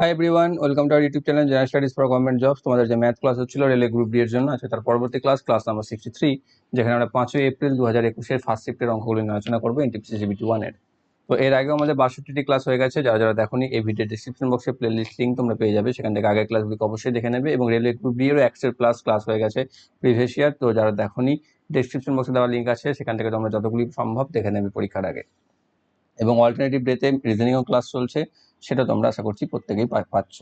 Hi everyone welcome to our YouTube channel general studies for government jobs তোমাদের যে math class হচ্ছিল রেলে group D এর জন্য আছে তার পরবর্তী class class number sixty three যেখানে আমরা পাঁচই এপ্রিল দু হাজার একুশের ফার্স্ট শিফটের অঙ্কগুলি আলোচনা করব এনটিপিসি জিবিটি ওয়ানের তো এর আগেও আমাদের বাষট্টিটি ক্লাস হয়ে গেছে, যারা যারা দেখোনি, এই ভিডিও ডিসক্রিপশন বক্সে প্লে লিস্ট লিঙ্ক তোমরা পেয়ে যাবে, সেখান থেকে আগের ক্লাসগুলিকে অবশ্যই দেখে নেবে এবং রেলওয়ে গ্রুপ ডি এরও এক্সের প্লাস ক্লাস হয়ে গেছে প্রিভিয়াস ইয়ার তো যারা দেখোনি ডিসক্রিপশন বক্সে দেওয়া লিঙ্ক আছে, সেখান থেকে তোমরা যতগুলি সম্ভব দেখে নেবে পরীক্ষার আগে। এবং অল্টারনেটিভ ডেতে রিজনিংও ক্লাস চলছে সেটা তোমরা আশা করছি প্রত্যেকেই পাচ্ছ।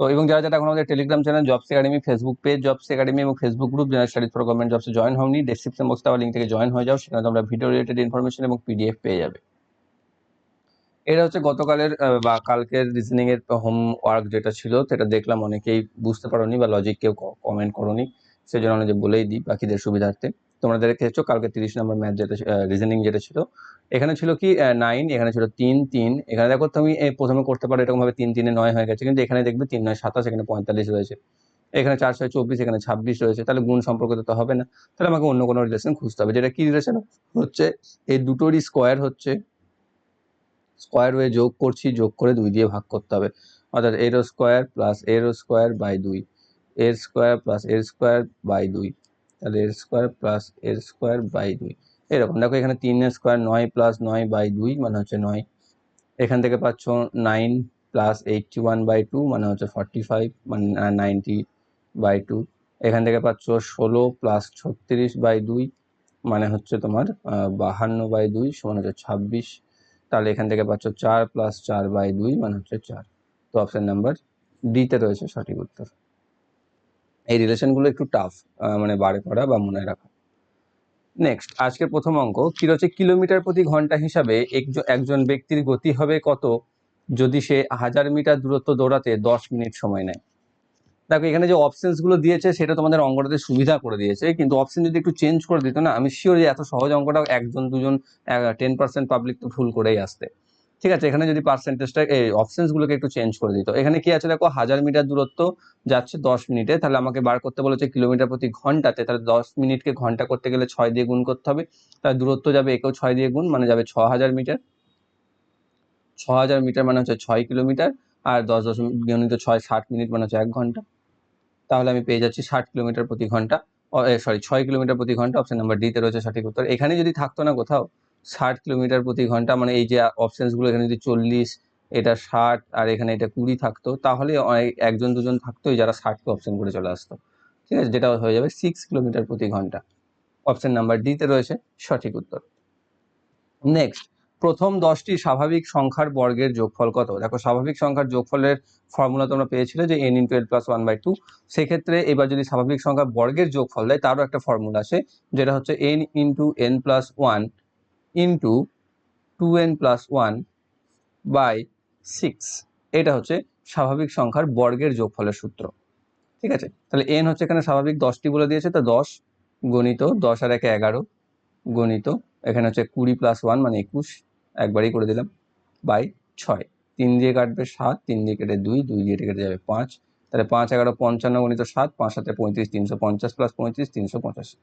তো এবং যারা যারা এখন আমাদের Telegram channel jobs academy Facebook page jobs academy এবং Facebook group general studies for government জবসে join হওনি ডেসক্রিপশন বক্সে দেওয়া লিঙ্ক থেকে জয়েন হয়ে যাও, সেখানে তোমরা ভিডিও রিলেটেড ইনফরমেশন এবং পিডিএফ পেয়ে যাবে। এটা হচ্ছে গতকালের বা কালকের রিজনিং এর হোম ওয়ার্ক যেটা ছিল, সেটা দেখলাম অনেকেই বুঝতে পারোনি বা লজিক কেউ কমেন্ট করোনি, সেজন্য আমি যে বলেই দিই বাকিদের সুবিধার্থে। তোমরা দেখেছ কালকে তিরিশ নম্বর ম্যাথ যেটা রিজনিং যেটা ছিল। এখানে ছিল কি নাইন এখানে ছিল তিন তিন। এখানে দেখো তুমি প্রথমে করতে পারো এরকম ভাবে তিন, তিনে নয় হয়ে গেছে, কিন্তু এখানে দেখবে তিন, নয়, সাতাশ, এখানে পঁয়তাল্লিশ রয়েছে। এখানে চার, ছয়, চব্বিশ, এখানে ছাব্বিশ রয়েছে। তাহলে গুণ সম্পর্কিত তো হবে না। তাহলে আমাকে অন্য কোনো রিলেশন খুঁজতে হবে। যেটা কি রিলেশন হচ্ছে এই দুটোরই স্কোয়ার হচ্ছে স্কোয়ার হয়ে যোগ করছি, যোগ করে দুই দিয়ে ভাগ করতে হবে। অর্থাৎ এর স্কোয়ার প্লাস এর স্কোয়ার বাই দুই। এর স্কোয়ার প্লাস এর স্কোয়ার বাই দুই। তাহলে এর স্কোয়ার প্লাস এর স্কোয়ার বাই দুই। এরকম, দেখো এখানে তিনের স্কোয়ার নয় প্লাস নয় বাই দুই মানে হচ্ছে নয়। এখান থেকে পাচ্ছ nine plus eighty one by two মানে হচ্ছে ফর্টি ফাইভ মানে নাইনটি বাই টু এখান থেকে পাচ্ছ ষোলো প্লাস ছত্রিশ বাই দুই মানে হচ্ছে তোমার বাহান্ন বাই দুই সমান হচ্ছে ছাব্বিশ। তাহলে এখান থেকে পাচ্ছ চার প্লাস চার বাই দুই মানে হচ্ছে চার। তো অপশন নাম্বার ডিতে রয়েছে সঠিক উত্তর। এই রিলেশনগুলো একটু টাফ মানে বারে পড়া বা মনে রাখা। নেক্সট আজকের প্রথম অঙ্ক কি রয়েছে কিলোমিটার প্রতি ঘণ্টা হিসাবে একজন ব্যক্তির গতি হবে কত যদি সে হাজার মিটার দূরত্ব দৌড়াতে দশ মিনিট সময় নেয়। দেখো, এখানে যে অপশনসগুলো দিয়েছে, সেটা তোমাদের অঙ্কটাতে সুবিধা করে দিয়েছে, কিন্তু অপশন যদি একটু চেঞ্জ করে দিত না, আমি শিওর যে এত সহজ অঙ্কটা একজন, দুজন টেন পার্সেন্ট পাবলিক তো ভুল করেই আসতে। ঠিক আছে, এখানে যদি পার্সেন্টেজটা এই অপশনস গুলোকে একটু চেঞ্জ করে দিত এখানে কি আছে দেখো, হাজার মিটার দূরত্ব যাচ্ছে দশ মিনিটে। তাহলে আমাকে বার করতে বলেছে কিলোমিটার প্রতি ঘন্টাতে। তাহলে দশ মিনিটকে ঘণ্টা করতে গেলে ছয় দিয়ে গুণ করতে হবে। তাহলে দূরত্ব যাবে একেও ছয় দিয়ে গুণ মানে যাবে ছ হাজার মিটার। ছ হাজার মিটার মানে হচ্ছে ছয় কিলোমিটার, আর দশ দশমিক গণিত ছয় ষাট মিনিট মানে হচ্ছে এক ঘণ্টা। তাহলে আমি পেয়ে যাচ্ছি ষাট কিলোমিটার প্রতি ঘণ্টা। সরি ছয় কিলোমিটার প্রতি ঘণ্টা অপশন নাম্বার ডিতে রয়েছে সঠিক উত্তর। এখানে যদি থাকতো না কোথাও ষাট কিলোমিটার প্রতি ঘণ্টা মানে এই যে অপশানসগুলো এখানে যদি চল্লিশ, এটা ষাট আর এখানে এটা কুড়ি থাকতো, তাহলে একজন দুজন থাকতোই যারা ষাটকে অপশন করে চলে আসতো। ঠিক আছে? যেটা হয়ে যাবে সিক্স কিলোমিটার প্রতি ঘণ্টা। অপশন নাম্বার ডিতে রয়েছে সঠিক উত্তর। নেক্সট প্রথম দশটি স্বাভাবিক সংখ্যার বর্গের যোগফল কত? দেখো, স্বাভাবিক সংখ্যার যোগফলের ফর্মুলা তোমরা পেয়েছিলে যে N into L plus one by two সেক্ষেত্রে এবার যদি স্বাভাবিক সংখ্যা বর্গের যোগফল দেয়, তারও একটা ফর্মুলা আছে, যেটা হচ্ছে N into N plus one into two N plus one by six এটা হচ্ছে স্বাভাবিক সংখ্যার বর্গের যোগফলের সূত্র। ঠিক আছে? তাহলে এন হচ্ছে এখানে স্বাভাবিক দশটি বলে দিয়েছে, তো দশ গণিত, দশ আর একে এগারো গণিত, এখানে হচ্ছে কুড়ি প্লাস ওয়ান মানে একুশ, একবারই করে দিলাম বাই ছয়। তিন দিয়ে কাটবে সাত, তিন দিয়ে কেটে দুই দুই দিয়ে কেটে যাবে পাঁচ। তাহলে পাঁচ, এগারো, পঞ্চান্ন গণিত সাত, পাঁচ সাথে পঁয়ত্রিশ, তিনশো পঞ্চাশ প্লাস পঁয়ত্রিশ, তিনশো পঁচাশি।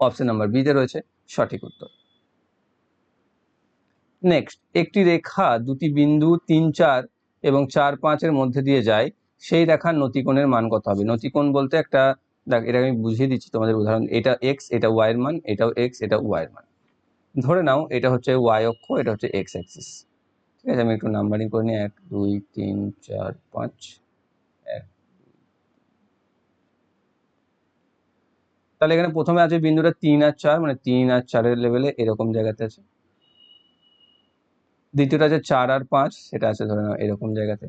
অপশন নাম্বার বিতে রয়েছে সঠিক উত্তর। নেক্সট একটি রেখা দুটি বিন্দু তিন চার এবং চার পাঁচের মধ্যে দিয়ে যায়, সেই রেখার নতিকোণের মান কত হবে? নতিকোণ বলতে একটা, দেখ, এটা আমি বুঝিয়ে দিচ্ছি তোমাদের উদাহরণ, এটা এক্স এটা ওয়াই এর মান, এটাও এক্স এটা ওয়াই এর মান। ধরে নাও, এটা হচ্ছে ওয়াই অক্ষ, এটা হচ্ছে এক্স অ্যাক্সিস ঠিক আছে, আমি একটু নাম্বারিং করে নিই, এক, দুই, তিন, চার, পাঁচ, এক তাহলে এখানে প্রথমে আছে বিন্দুটা তিন আর চার মানে তিন আর চারের লেভেলে এরকম জায়গাতে আছে। দ্বিতীয়টা আছে চার আর পাঁচ, সেটা আছে ধরে নাও এরকম জায়গাতে।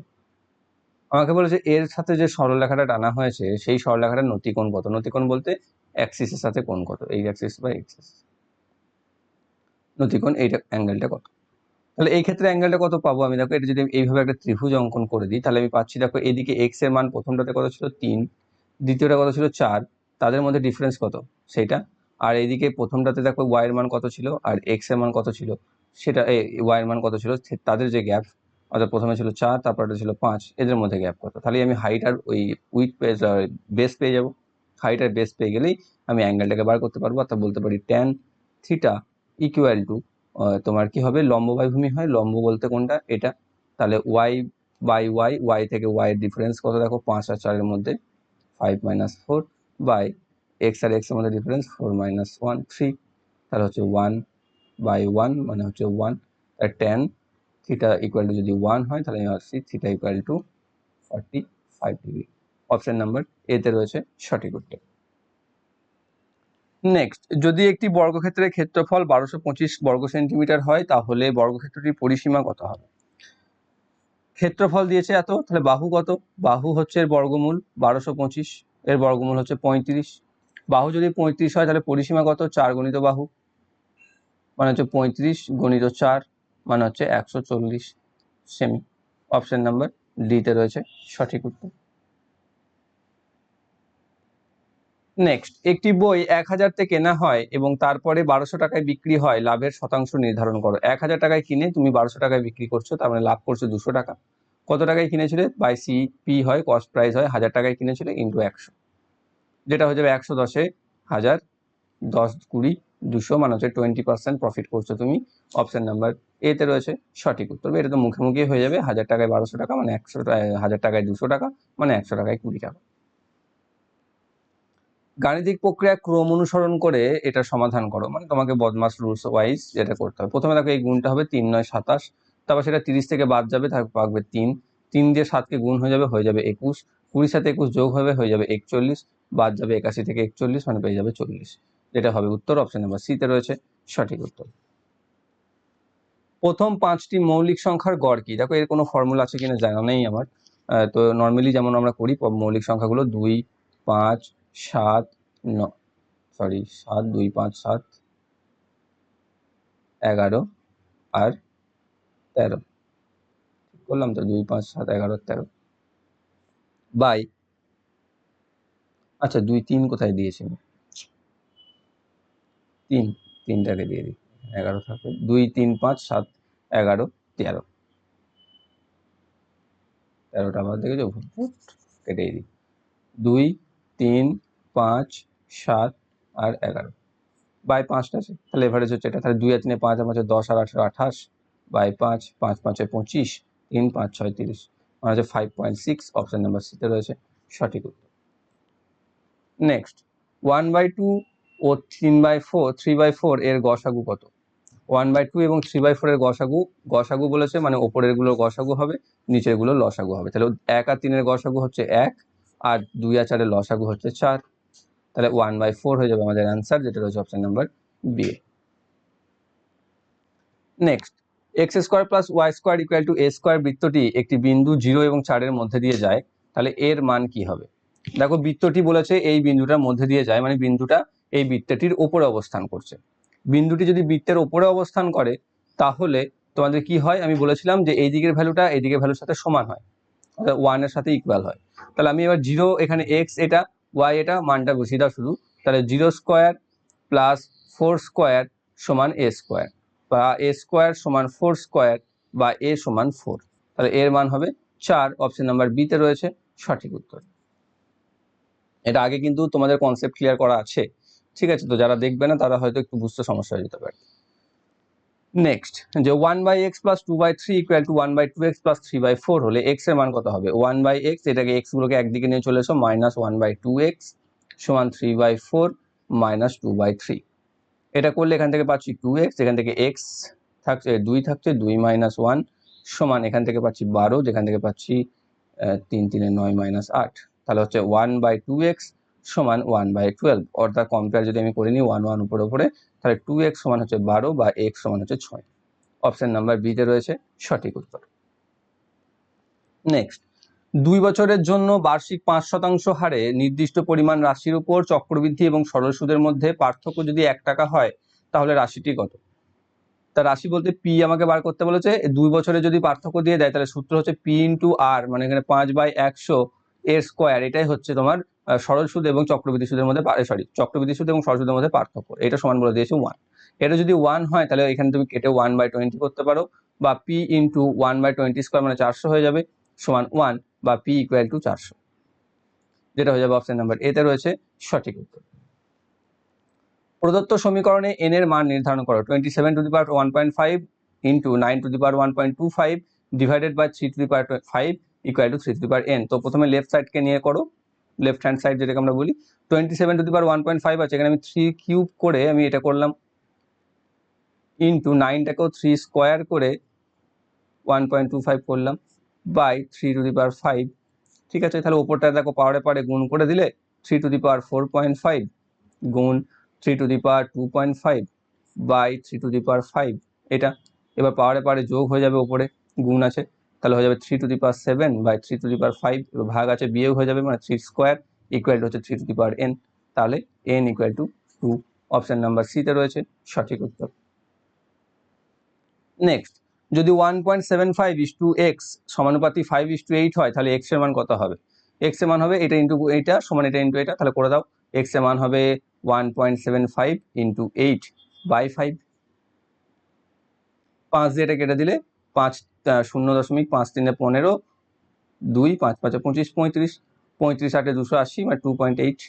আমাকে বলেছে এর সাথে যে সরলরেখাটা টানা হয়েছে, সেই সরলরেখাটার নতিকোণ কত? নতিকোণ বলতে অ্যাক্সিসের সাথে কোণ কত? এই অ্যাক্সিস বা এক্সিস নতিকোণ এইটা অ্যাঙ্গেলটা কত? তাহলে এই ক্ষেত্রে অ্যাঙ্গেলটা কত পাবো? আমি দেখো এটা যদি এইভাবে একটা ত্রিভুজ অঙ্কন করে দিই, তাহলে আমি পাচ্ছি, দেখো এদিকে এক্সের মান প্রথমটাতে কত ছিল? তিন। দ্বিতীয়টা কত ছিল? চার। তাদের মধ্যে ডিফারেন্স কত? সেইটা। আর এইদিকে প্রথমটাতে দেখো ওয়াই এর মান কত ছিল? আর এক্সের মান কত ছিল? সেটা ওয়াই এর মান কত ছিল? তাদের যে গ্যাপ অর্থাৎ প্রথমে ছিল চার, তারপরে ছিল পাঁচ, এদের মধ্যে গ্যাপ কত? তাহলে আমি হাইট আর ওই উইথ পেয়ে বেস পেয়ে যাব। হাইট আর বেস পেয়ে গেলেই আমি অ্যাঙ্গেলটাকে বার করতে পারব। অর্থাৎ বলতে পারি ট্যান থিটা ইকুয়াল টু তোমার কি হবে? লম্ব বাই ভূমি হয়। লম্ব বলতে কোনটা? এটা। তাহলে ওয়াই বাই ওয়াই ওয়াই থেকে ওয়াই এর ডিফারেন্স কত দেখো? পাঁচ আর চারের মধ্যে five minus four by x আর এক্সের মধ্যে difference four minus one three তাহলে হচ্ছে ওয়ান বাই ওয়ান মানে হচ্ছে ওয়ান আর টেন থিটা ইকুয়াল টু যদি ওয়ান হয়, তাহলে আসছি theta equal to forty five degree option number এতে রয়েছে সঠিক উত্তর। নেক্সট যদি একটি বর্গক্ষেত্রের ক্ষেত্রফল বারোশো পঁচিশ বর্গ সেন্টিমিটার হয়, তাহলে বর্গক্ষেত্রটির পরিসীমা কত হবে? ক্ষেত্রফল দিয়েছে এত, তাহলে বাহু কত? বাহু হচ্ছে বর্গমূল বারোশো পঁচিশ এর বর্গমূল হচ্ছে পঁয়ত্রিশ। বাহু যদি পঁয়ত্রিশ হয়, তাহলে পরিসীমা কত? চার গণিত বাহু। মানে হচ্ছে পঁয়ত্রিশ গণিত চার মানে হচ্ছে একশো চল্লিশ। সেমি অপশন নাম্বার ডিতে রয়েছে সঠিক উত্তর। নেক্সট একটি বই এক হাজার হাজারতে কেনা হয় এবং তারপরে বারোশো টাকায় বিক্রি হয়, লাভের শতাংশ নির্ধারণ করো। এক হাজার টাকায় কিনে তুমি বারোশো টাকায় বিক্রি করছ, তার মানে লাভ করছ দুশো টাকা। কত টাকায় কিনেছিলে? বাই সি পি হয় কস্ট প্রাইস হয়, হাজার টাকায় কিনেছিলে ইন্টু একশো। যেটা হয়ে যাবে একশো দশে হাজার দশ কুড়ি দুশো মানে হচ্ছে টোয়েন্টি পার্সেন্ট প্রফিট করছ তুমি। অপশান নাম্বার এতে রয়েছে সঠিক উত্তর। এটা তো মুখে মুখে হয়ে যাবে, হাজার টাকায় বারোশো টাকা মানে একশো হাজার টাকায় দুশো টাকা মানে একশো টাকায় কুড়ি টাকা। গাণিতিক প্রক্রিয়া ক্রম অনুসরণ করে এটা সমাধান করো। মানে তোমাকে বদমাস রুলস ওয়াইজ যেটা করতে হবে। প্রথমে দেখো এই গুণটা হবে তিন নয় সাতাশ। তারপর সেটা তিরিশ থেকে বাদ যাবে পাকবে তিন। তিন দিয়ে সাতকে গুণ হয়ে যাবে হয়ে যাবে একুশ। কুড়ির সাথে একুশ যোগ হবে, হয়ে যাবে একচল্লিশ। বাদ যাবে একাশি থেকে একচল্লিশ মানে পেয়ে যাবে চল্লিশ। যেটা হবে উত্তর অপশন নাম্বার সিতে রয়েছে সঠিক উত্তর। প্রথম পাঁচটি মৌলিক সংখ্যার গড় কি? দেখো, এর কোনো ফর্মুলা আছে কিনা জানা নেই আমার। তো নর্মালি যেমন আমরা করি মৌলিক সংখ্যাগুলো দুই, পাঁচ, সাত, ন সরি সাত, দুই, পাঁচ, সাত, এগারো, আর তেরো। করলাম তো দুই, পাঁচ, সাত, এগারো, তেরো। বাই। আচ্ছা দুই, তিন কোথায় দিয়েছি? তিন, তিনটাকে দিয়ে দিই। এগারো থাকে দুই, তিন, পাঁচ, সাত, এগারো, তেরো। তেরোটা আবার দেখেছ কেটে দিই। দুই, তিন, পাঁচ, সাত আর এগারো। বাই, পাঁচটা আছে। তাহলে এভারেজ হচ্ছে এটা। তাহলে দুই আর তিনে পাঁচ আর পাঁচে দশ আর আঠেরো, আঠাশ। বাই পাঁচ পাঁচ পাঁচে পঁচিশ তিন পাঁচ ছয় তিরিশ মানে হচ্ছে five point six option number সিতে রয়েছে, সঠিক উত্তর। নেক্সট ওয়ান বাই টু ও তিন by four three by four এর গসাগু কত? ওয়ান বাই টু এবং থ্রি বাই ফোর এর গসাগু গসাগু বলেছে মানে ওপরেরগুলো গসাগু হবে নিচেরগুলো লসাগু হবে। তাহলে এক আর তিনের গসাগু হচ্ছে এক, আর দুই আর চারের লসাগু হচ্ছে চার। তাহলে ওয়ান বাই ফোর হয়ে যাবে আমাদের অ্যান্সার যেটা রয়েছে option number B next x square plus y square equal to a square বৃত্তটি একটি বিন্দু জিরো এবং চারের মধ্যে দিয়ে যায়, তাহলে এর মান কি হবে? দেখো, বৃত্তটি বলেছে এই বিন্দুটার মধ্যে দিয়ে যায় মানে বিন্দুটা এই বৃত্তটির ওপরে অবস্থান করছে। বিন্দুটি যদি বৃত্তের ওপরে অবস্থান করে, তাহলে তোমাদের কি হয়? আমি বলেছিলাম যে এই দিকের ভ্যালুটা এই দিকের ভ্যালুর সাথে সমান হয়, অর্থাৎ ওয়ানের সাথে ইকুয়াল হয়। তাহলে আমি এবার জিরো এখানে এক্স এটা ওয়াই এটা, মানটা বসিয়ে দাও শুধু। তাহলে zero square plus four square সমান এ স্কোয়ার বা এ স্কোয়ার সমান ফোর স্কোয়ার বা এ সমান ফোর তাহলে এর মান হবে চার অপশন নাম্বার বিতে রয়েছে সঠিক উত্তর। এটা আগে কিন্তু তোমাদের কনসেপ্ট ক্লিয়ার করা আছে, ঠিক আছে? তো যারা দেখবে না, তারা হয়তো একটু বুঝতে সমস্যা হয়ে যেতে পারে। নেক্সট যে one by x plus two by three equal to one by two x plus three by four হলে এক্সের মান কত হবে? ওয়ান বাই এক্স এটাকে এক্স গুলোকে একদিকে নিয়ে চলে এসো minus one by two x সমান three by four minus two by three এটা করলে এখান থেকে পাচ্ছি টু এক্স এখান থেকে এক্স থাকছে দুই থাকছে, দুই মাইনাস ওয়ান সমান এখান থেকে পাচ্ছি বারো, যেখান থেকে পাচ্ছি তিন, তিনে নয় মাইনাস আট। তাহলে হচ্ছে ওয়ান বাই টু এক্স সমান ওয়ান বাই টুয়েলভ অর্থাৎ কম্পেয়ার যদি আমি করে নিই ওয়ান ওয়ান উপরে উপরে, তাহলে টু এক্স সমান হচ্ছে বারো বা এক্স সমান হচ্ছে ছয়। অপশান নাম্বার বিতে রয়েছে সঠিক উত্তর। নেক্সট দুই বছরের জন্য বার্ষিক পাঁচ শতাংশ হারে নির্দিষ্ট পরিমাণ রাশির উপর চক্রবৃদ্ধি এবং সরল সুদের মধ্যে পার্থক্য যদি এক টাকা হয়, তাহলে রাশিটি কত? তা রাশি বলতে পি আমাকে বার করতে বলেছে, দুই বছরে যদি পার্থক্য দিয়ে দেয়, তাহলে সূত্র হচ্ছে পি ইন্টু আর মানে এখানে পাঁচ বাই একশো এর স্কোয়ার, এটাই হচ্ছে তোমার সরল সুদ এবং চক্রবৃদ্ধি সুদের মধ্যে সরি চক্রবৃদ্ধি সুদ এবং সরল সুদের মধ্যে পার্থক্য। এটা সমান বলে দিয়েছে ওয়ান এটা যদি ওয়ান হয়, তাহলে এখানে তুমি কেটে ওয়ান বাই টোয়েন্টি করতে পারো, বা P into one by twenty square মানে চারশো হয়ে যাবে। সমান ওয়ান বা পি ইকুয়াল টু চারশো। যেটা হয়ে যাবে অপশন নাম্বার এতে রয়েছে সঠিক উত্তর। প্রদত্ত সমীকরণে এন এর মান নির্ধারণ করো twenty seven to the power one point five into nine to the power one point two five divided by three to the power five equal to three to the power n তো প্রথমে left সাইডকে নিয়ে করো left hand side যেটাকে আমরা বলি twenty seven to the power one point five আছে, এখানে আমি থ্রি কিউব করে আমি এটা করলাম ইন্টু নাইনটাকেও থ্রি স্কোয়ার করে ওয়ান পয়েন্ট টু ফাইভ করলাম। By three to the power five ঠিক আছে, তাহলে ওপরটা দেখো পাওয়ারে পারে গুণ করে দিলে three to the power four point five গুণ three to the power two point five by three to the power five এটা, এবার পাওয়ারে পারে যোগ হয়ে যাবে ওপরে গুণ আছে, তাহলে হয়ে যাবে three to the power seven by three to the power five এবার ভাগ আছে, বিয়োগ হয়ে যাবে মানে থ্রি স্কোয়ার ইকুয়াল টু হচ্ছে three to the power n তাহলে n equal to two option number সিতে রয়েছে, সঠিক উত্তর। নেক্সট যদি one point seven five is to x সমানুপাতি five is to eight হয়, তাহলে এক্সের মান কত হবে? এক্সের মান হবে এটা ইন্টু এইটা সমান এটা ইন্টু এটা, তাহলে করে দাও। এক্সের মান হবে one point seven five into eight by five পাঁচ দিয়ে এটা কেটে দিলে পাঁচ শূন্য দশমিক পাঁচ তিনে পনেরো, দুই, পাঁচ, পাঁচে পঁচিশ, পঁয়ত্রিশ। পঁয়ত্রিশ আটে দুশো আশি মানে two point eight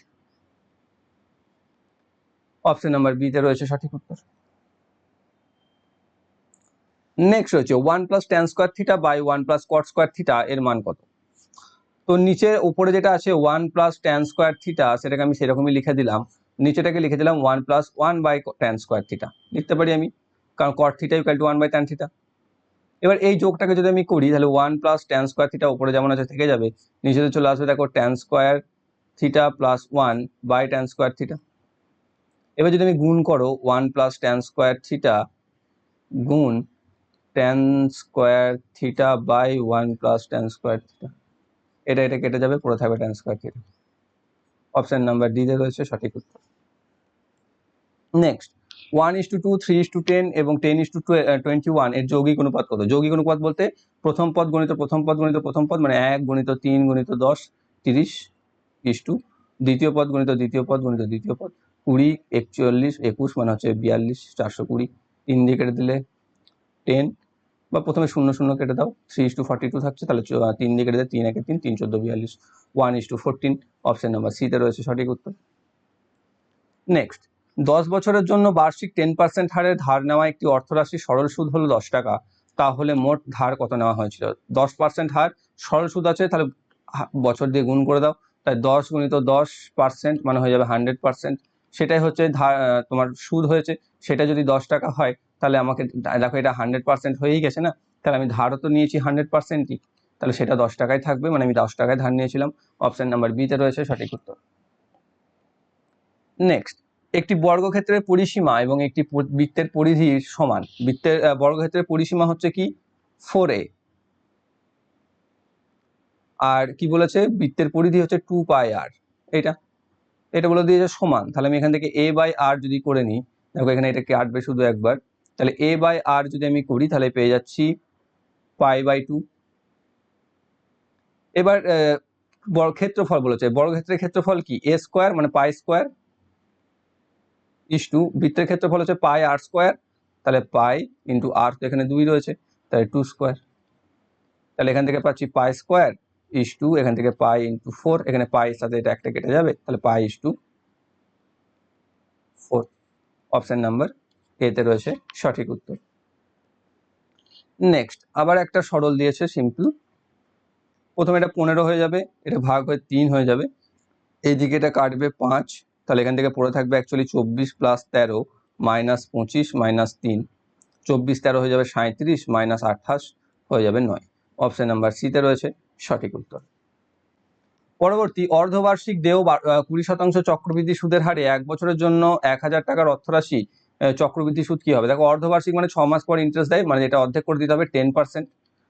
option number বিতে রয়েছে সঠিক উত্তর। নেক্সট হচ্ছে one plus tan square theta by one plus cot square theta এর মান কত? তো নিচে উপরে যেটা আছে one plus tan square theta সেটাকে আমি সেরকমই লিখে দিলাম। নিচেটাকে লিখে দিলাম one plus one by tan square theta লিখতে পারি আমি? কারণ cot theta equal to one by tan theta এবার এই যোগটাকে যদি আমি করি, তাহলে one plus tan square theta উপরে যেমন আছে, থেকে যাবে। নিচেতে চলে আসবে, দেখো tan square theta plus one by tan square theta এবার যদি আমি গুণ করো one plus tan square theta গুণ tan square theta by one plus tan square theta এটা এটা কেটে যাবে পুরো থাকবে tan square theta option number D তে রয়েছে সঠিক উত্তর। Next one is to two three is to ten এবং টেন ইস টু টোয়েন্টি ওয়ানের যৌগিক অনুপাত কত? যৌগিক অনুপাত বলতে প্রথম পদ গণিত, প্রথম পদ গণিত, প্রথম পদ মানে এক গণিত তিন, গণিত দশ, তিরিশ ইস টু দ্বিতীয় পদ গণিত, দ্বিতীয় পদ গণিত, দ্বিতীয় পদ কুড়ি, একচল্লিশ, একুশ মানে হচ্ছে বিয়াল্লিশ, চারশো কুড়ি। তিন দিয়ে কেটে দিলে টেন বা প্রথমে শূন্য শূন্য কেটে দাও three is to forty two থাকছে, তাহলে তিন দিয়ে কেটে দেয় তিন একে তিন তিন চোদ্দ বিয়াল্লিশ। One is to fourteen option number সিতে রয়েছে সঠিক উত্তর। নেক্সট দশ বছরের জন্য বার্ষিক টেন পার্সেন্ট হারে ধার নেওয়া একটি অর্থরাশি সরল সুদ হলো দশ টাকা। তাহলে মোট ধার কত নেওয়া হয়েছিল? দশ পার্সেন্ট হার সরল সুদ আছে, তাহলে বছর দিয়ে গুণ করে দাও। তাই দশ গুণিত দশ পার্সেন্ট মানে হয়ে যাবে হান্ড্রেড পার্সেন্ট সেটাই হচ্ছে ধার তোমার সুদ হয়েছে। সেটা যদি দশ টাকা হয় তাহলে আমাকে দেখো এটা হান্ড্রেড পার্সেন্ট হয়েই গেছে না? তাহলে আমি ধারও তো নিয়েছি হান্ড্রেড পার্সেন্টই তাহলে সেটা দশ টাকায় থাকবে মানে আমি দশ টাকায় ধার নিয়েছিলাম। অপশন নাম্বার বিতে রয়েছে সঠিক উত্তর। নেক্সট একটি বর্গক্ষেত্রের পরিসীমা এবং একটি বৃত্তের পরিধি সমান। বৃত্তের বর্গক্ষেত্রের পরিসীমা হচ্ছে কি? ফোর এ আর কি বলেছে? বৃত্তের পরিধি হচ্ছে টু পাই আর এটা এটা বলে দিয়েছে সমান। তাহলে আমি এখান থেকে এ বাই আর যদি করে নিই, দেখো এখানে এটা কাটবে শুধু একবার। তাহলে এ বাই আর যদি আমি করি, তাহলে পেয়ে যাচ্ছি পাই বাই টু এবার বড় ক্ষেত্রফল বলেছে। বর্গক্ষেত্রের ক্ষেত্রফল কি? এ স্কোয়ার মানে পাই স্কোয়ার ইস টু বৃত্তের ক্ষেত্রফল হচ্ছে পাই আর স্কোয়ার তাহলে পাই ইন্টু আর তো এখানে দুই রয়েছে, তাহলে টু স্কোয়ার তাহলে এখান থেকে পাচ্ছি পাই স্কোয়ার ইস টু এখান থেকে পাই ইন্টু ফোর এখানে পাই সাথে এটা একটা কেটে যাবে, তাহলে pi is to four option number এতে রয়েছে সঠিক উত্তর। নেক্সট আবার একটা সরল দিয়েছে সিম্পল প্রথমে এটা পনেরো হয়ে যাবে, এটা ভাগ হয়ে তিন হয়ে যাবে। এইদিকে এটা কাটবে পাঁচ, তাহলে এখান থেকে পড়ে থাকবে অ্যাকচুয়ালি চব্বিশ প্লাস তেরো মাইনাস পঁচিশ মাইনাস তিন। চব্বিশ তেরো হয়ে যাবে সাঁত্রিশ মাইনাস আঠাশ হয়ে যাবে নয়। অপশন নাম্বার সিতে রয়েছে সঠিক উত্তর। পরবর্তী, অর্ধবার্ষিক দেয় কুড়ি শতাংশ চক্রবৃদ্ধি সুদের হারে এক বছরের জন্য এক হাজার টাকার অর্থরাশি চক্রবৃদ্ধি সুদ কি হবে? দেখো, অর্ধবার্ষিক মানে ছ মাস পর ইন্টারেস্ট দেয় মানে যেটা অর্ধেক করে দিতে হবে টেন পার্সেন্ট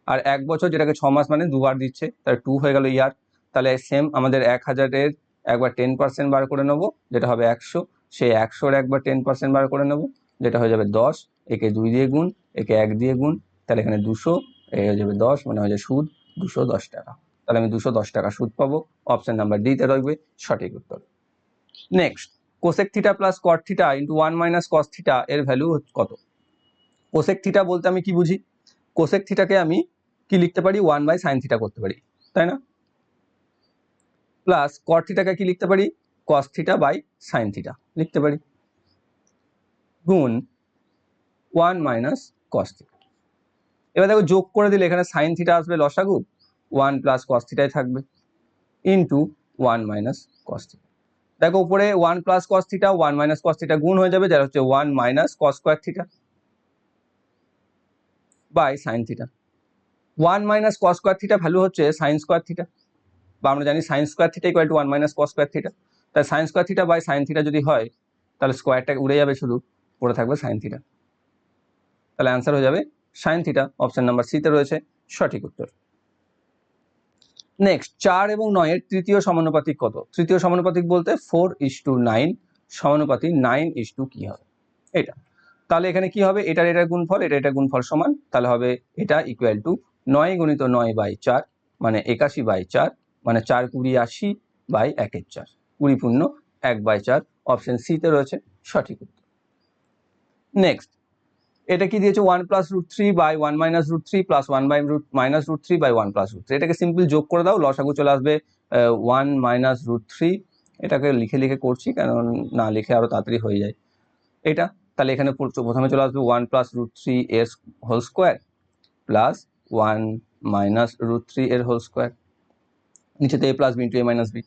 আর এক বছর যেটাকে ছ মাস মানে দুবার দিচ্ছে, তাহলে টু হয়ে গেল ইয়ার তাহলে সেম আমাদের এক হাজারের একবার টেন পার্সেন্ট বার করে নেব, যেটা হবে একশো। সেই একশোর একবার টেন পার্সেন্ট বার করে নেব, যেটা হয়ে যাবে দশ। একে দুই দিয়ে গুণ, একে এক দিয়ে গুণ, তাহলে এখানে দুশো, এ হয়ে যাবে দশ মানে হয়ে যাবে সুদ দুশো দশ টাকা। তাহলে আমি দুশো দশ টাকা সুদ পাবো। অপশান নাম্বার ডিতে রইবে সঠিক উত্তর। Next cosec theta plus cot theta into one minus cos theta এর ভ্যালু কত? কোসেক থিটা বলতে আমি কি বুঝি? কোসেক থিটাকে আমি কি লিখতে পারি? ওয়ান বাই সাইন থিটা করতে পারি, তাই না? প্লাস কট থিটাকে কি লিখতে পারি? Cos theta by sine theta লিখতে পারি। গুণ ওয়ান মাইনাস কস থিটা এবার দেখো যোগ করে দিলে এখানে সাইন থিটা আসবে লসাগু ওয়ান প্লাস কস থিটাই থাকবে into one minus cos theta দেখো উপরে one plus cos theta one minus cos theta গুণ হয়ে যাবে, যারা হচ্ছে one minus cos square theta by sine theta one minus cos square theta value হচ্ছে সাইন স্কোয়ার থিটা বা আমরা জানি sine square theta equal to one minus cos square theta তাই sine square theta by sine theta যদি হয়, তাহলে স্কোয়ারটা উড়ে যাবে শুধু, পড়ে থাকবে সাইন থিটা তাহলে অ্যান্সার হয়ে যাবে সাইন থিটা অপশন নাম্বার সিতে রয়েছে সঠিক উত্তর। নেক্সট চার এবং নয়ের তৃতীয় সমানুপাতিক কত? তৃতীয় সমানুপাতিক বলতে ফোর ইস টু নাইন সমানুপাতিক নাইন ইস টু কি হবে? এটা। তাহলে এখানে কি হবে? এটার এটার গুণফল, এটা এটা গুণফল সমান, তাহলে হবে এটা ইকুয়াল টু নয় গুণিত নয় বাই চার মানে একাশি বাই চার মানে চার কুড়ি আশি বাই একের চার। কুড়ি পূর্ণ এক বাই চার অপশন সিতে রয়েছে সঠিক উত্তর। নেক্সট এটা কি দিয়েছে? One plus root three by one minus root three plus one by root minus root three by one plus root three এটাকে সিম্পল যোগ করে দাও, লসাগু চলে আসবে ওয়ান মাইনাস রুট থ্রি এটাকে লিখে লিখে করছি, কারণ না লিখে আরও তাড়াতাড়ি হয়ে যায়। এটা, তাহলে এখানে পর- প্রথমে চলে আসবে ওয়ান প্লাস রুট থ্রি এর whole square plus one minus root three এর হোল স্কোয়ার নিচেতে a plus b into a minus b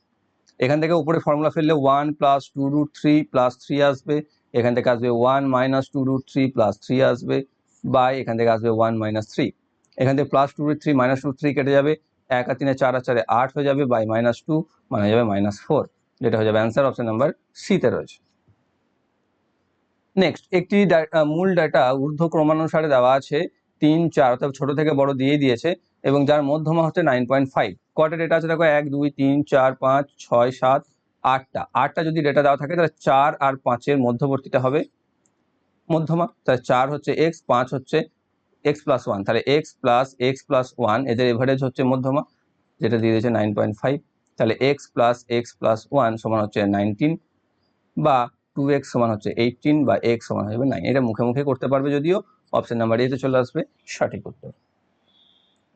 এখান থেকে উপরে ফর্মুলা ফেললে one plus two root three plus three আসবে এখান থেকে আসবে one minus two root three plus three আসবে বাই এখান থেকে আসবে ওয়ান মাইনাস থ্রি এখান থেকে plus two root three minus two three কেটে যাবে, এক আর তিনে চার আর চারে আট হয়ে যাবে বাই মাইনাস টু মানে হয়ে যাবে মাইনাস ফোর যেটা হয়ে যাবে অ্যান্সার অপশন নাম্বার সিতে রয়েছে। নেক্সট একটি মূল ডাটা ঊর্ধ্ব ক্রমানুসারে দেওয়া আছে, তিন, চার, অর্থাৎ ছোট থেকে বড় দিয়ে দিয়েছে, এবং যার মধ্যমা হচ্ছে নাইন পয়েন্ট ফাইভ কটা ডেটা আছে দেখো? এক, দুই, তিন, চার, পাঁচ, ছয়, সাত আটটা। আটটা যদি ডেটা দেওয়া থাকে, তাহলে চার আর পাঁচের মধ্যবর্তীটা হবে মধ্যমা। তাহলে চার হচ্ছে এক্স পাঁচ হচ্ছে এক্স প্লাস ওয়ান তাহলে x plus x plus one এদের এভারেজ হচ্ছে মধ্যমা, যেটা দিয়ে দিয়েছে নাইন পয়েন্ট ফাইভ তাহলে x plus x plus one সমান হচ্ছে নাইনটিন বা টু এক্স সমান হচ্ছে এইটিন বা এক্স সমান যাবে নাইন এটা মুখে মুখে করতে পারবে যদিও অপশন নাম্বার এতে চলে আসবে, সঠিক উত্তর।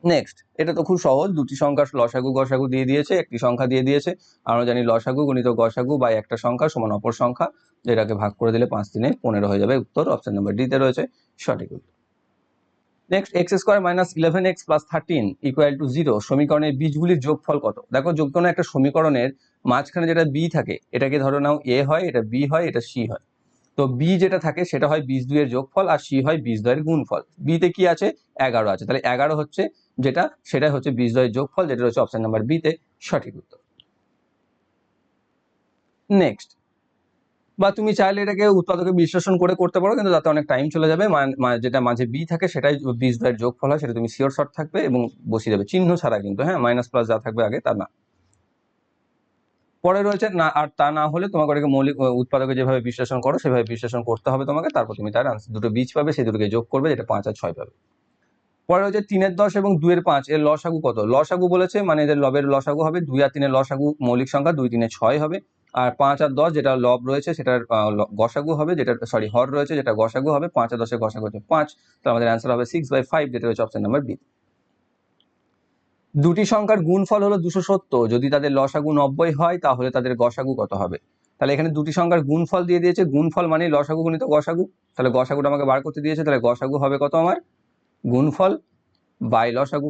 নেক্সট এটা তো খুব সহজ। দুটি সংখ্যার লসাগু, গসাগু দিয়ে দিয়েছে, একটি সংখ্যা দিয়ে দিয়েছে। আমরা জানি লসাগু গণিত গসাগু বা একটা সংখ্যা সমান অপর সংখ্যা, যেটাকে ভাগ করে দিলে পাঁচ দিনে পনেরো হয়ে যাবে উত্তর। অপশন নাম্বার ডিতে রয়েছে সঠিক উত্তর। Next x square minus eleven x plus thirteen equal to zero সমীকরণের বীজগুলির যোগফল কত? দেখো যোগ কোনো একটা সমীকরণের মাঝখানে যেটা বি থাকে, এটাকে ধরো নাও এ হয়, এটা বি হয়, এটা সি হয়। তো বি যেটা থাকে সেটা হয় বীজ দুইয়ের যোগফল আর সি হয় বীজ দ্বয়ের গুণফল বিতে কি আছে? এগারো আছে। তাহলে এগারো হচ্ছে যেটা সেটা হচ্ছে বীজ দ্বয়ের যোগফল, যেটা রয়েছে অপশন নাম্বার বিতে সঠিক উত্তর। নেক্সট বা তুমি চাইলে এটাকে উৎপাদকে বিশ্লেষণ করে করতে পারো, কিন্তু তাতে অনেক টাইম চলে যাবে। যেটা মাঝে বি থাকে সেটাই বীজ দ্বয়ের যোগফল হয়, সেটা তুমি শিওর শর্ট থাকবে এবং বসিয়ে দেবে। চিহ্ন ছাড়া কিন্তু হ্যাঁ মাইনাস প্লাস যা থাকবে আগে, তা না। পরে রয়েছে, না, আর তা না হলে তোমাকে ওটাকে মৌলিক উৎপাদকে যেভাবে বিশ্লেষণ করো, সেভাবে বিশ্লেষণ করতে হবে তোমাকে। তারপর তুমি তার দুটো বীজ পাবে, সেই দুটোকে যোগ করবে, যেটা পাঁচ আর ছয় পাবে। পরে রয়েছে তিনের দশ এবং দুইয়ের পাঁচ, এর লসাগু কত? লসাগু বলেছে মানে এদের লবের লসাগু হবে, দুই আর তিনের লসাগু মৌলিক সংখ্যা, দুই তিনে ছয় হবে। আর পাঁচ আর দশ, যেটা লব রয়েছে, সেটার গসাগু হবে, যেটা সরি হর রয়েছে, যেটা গসাগু হবে, পাঁচ আর দশের গসাগু হচ্ছে পাঁচ। তো আমাদের অ্যান্সার হবে সিক্স বাই ফাইভ যেটা রয়েছে অপশন নাম্বার বি দুটি সংখ্যার গুণফল হলো দুশো সত্তর। যদি তাদের লসাগু নব্বই হয়, তাহলে তাদের গসাগু কত হবে? তাহলে এখানে দুটি সংখ্যার গুণফল দিয়ে দিয়েছে। গুণফল মানে লসাগু গুণিত গসাগু। তাহলে গসাগুটা আমাকে বার করতে দিয়েছে। তাহলে গসাগু হবে কত আমার? গুণফল বাই লসাগু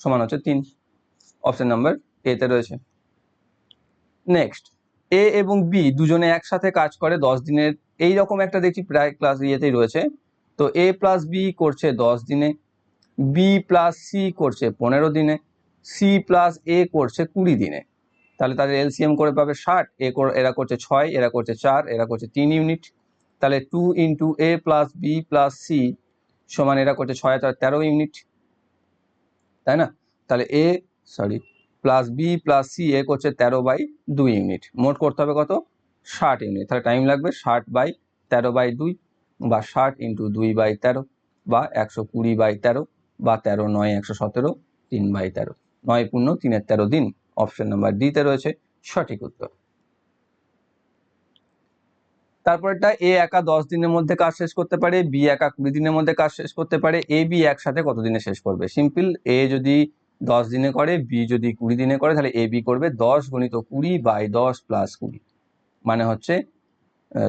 সমান হচ্ছে তিন। অপশন নাম্বার এতে রয়েছে। নেক্সট এ এবং বি দুজনে একসাথে কাজ করে দশ দিনের। এই রকম একটা দেখছি প্রায় ক্লাস ইয়েতেই রয়েছে। তো এ প্লাস বি করছে দশ দিনে। বি প্লাস সি করছে পনেরো দিনে সি প্লাস এ করছে কুড়ি দিনে। তাহলে তাদের এলসিএম করে পাবে ষাট এ এরা করছে ছয়, এরা করছে চার, এরা করছে তিন ইউনিট তাহলে two into a plus b plus c সমান এরা করছে ছয় চার তেরো ইউনিট তাই না? তাহলে a sorry plus b plus c এ করছে তেরো বাই দুই ইউনিট মোট করতে হবে কত? ষাট ইউনিট তাহলে টাইম লাগবে ষাট বাই তেরো বাই দুই বা ষাট ইন্টু দুই বাই তেরো বা একশো কুড়ি বাই তেরো। বা তেরো, নয়, একশো সতেরো, তিন বাই তেরো। নয় পূর্ণ, তিনের তেরো দিন। অপশন নাম্বার ডিতে রয়েছে সঠিক উত্তর। তারপরটা এ একা দশ দিনের মধ্যে কাজ শেষ করতে পারে বি একা কুড়ি দিনের মধ্যে কাজ শেষ করতে পারে এ বি একসাথে কত দিনে শেষ করবে? সিম্পল এ যদি দশ দিনে করে বি যদি কুড়ি দিনে করে, তাহলে এ বি করবে দশ গণিত কুড়ি বাই দশ প্লাস কুড়ি। মানে হচ্ছে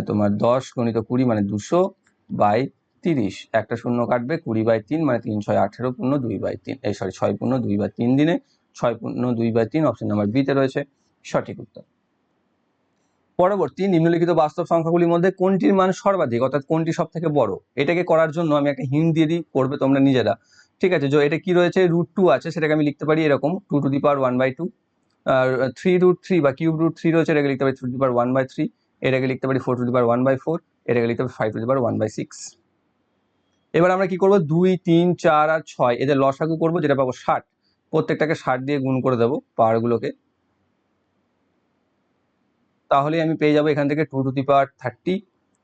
তোমার দশ গণিত কুড়ি মানে দুশো বাই তিরিশ। একটা শূন্য কাটবে কুড়ি বাই তিন মানে তিন ছয় আঠেরো পূর্ণ দুই বাই তিন। এই সরি ছয় পূর্ণ দুই বাই তিন দিনে ছয় পূর্ণ দুই বাই তিন অপশন নাম্বার বিতে রয়েছে সঠিক উত্তর। পরবর্তী নিম্নলিখিত বাস্তব সংখ্যাগুলির মধ্যে কোনটির মান সর্বাধিক অর্থাৎ কোনটি সব থেকে বড়? এটাকে করার জন্য আমি একটা হিন্ট দিয়ে দিই, করবে তোমরা নিজেরা। ঠিক আছে যে এটা কি রয়েছে? রুট টু আছে, সেটাকে আমি লিখতে পারি এরকম two to the power one by two R three root three বা কিউব রুট থ্রি রয়েছে, এটাকে লিখতে পারি to the power one by three এটাকে লিখতে পারি four to the power one by four এটাকে লিখতে পারি five to the power one by six এবার আমরা কি করব? দুই, তিন, চার আর ছয় এদের লসাগু করব, যেটা পাবো ষাট। প্রত্যেকটাকে ষাট দিয়ে গুণ করে দেবো পাওয়ারগুলোকে। তাহলে আমি পেয়ে যাব এখান থেকে two to the power thirty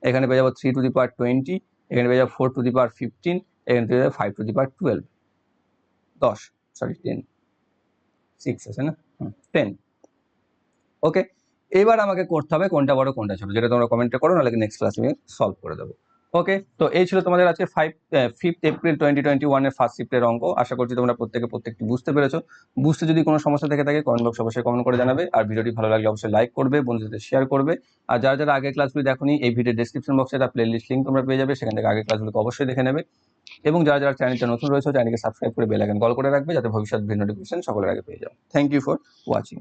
এখানে পেয়ে যাব three to the power twenty এখানে পেয়ে যাব four to the power fifteen এখানে পেয়ে যাব five to the power twelve দশ সরি টেন সিক্স আছে না? টেন ওকে এবার আমাকে করতে হবে কোনটা বড়, কোনটা ছোট, যেটা তোমরা কমেন্টে করো, নাহলে নেক্সট ক্লাস আমি সলভ করে দেবো। ওকে তো এই ছিল তোমাদের আজকে five fifth April twenty twenty ওয়ানের ফার্স্ট শিফটের অঙ্ক। আশা করছি তোমরা প্রত্যেকে প্রত্যেকটি বুঝতে পেরেছ। বুঝতে যদি কোনো সমস্যা থেকে থাকে কমেন্ট বক্স অবশ্যই কমেন্ট করে জানাবে। আর ভিডিওটি ভালো লাগলে অবশ্যই লাইক করবে, বন্ধুদের শেয়ার করবে। আর যারা যারা আগের ক্লাসগুলি দেখোনি এই ভিডিও ডেসক্রিপশন বক্সে প্লে লিস্ট লিঙ্ক তোমরা পেয়ে যাবে। সেখান থেকে আগের ক্লাসগুলোকে অবশ্যই দেখে নেবে। এবং যারা যারা চ্যানেলটা নতুন রয়েছে চ্যানেলকে সাবস্ক্রাইব করে বেল আইকন কল করে রাখবে, যাতে ভবিষ্যৎ ভিডিও নোটিফিকেশন সকলের আগে পেয়ে যাও। Thank you for watching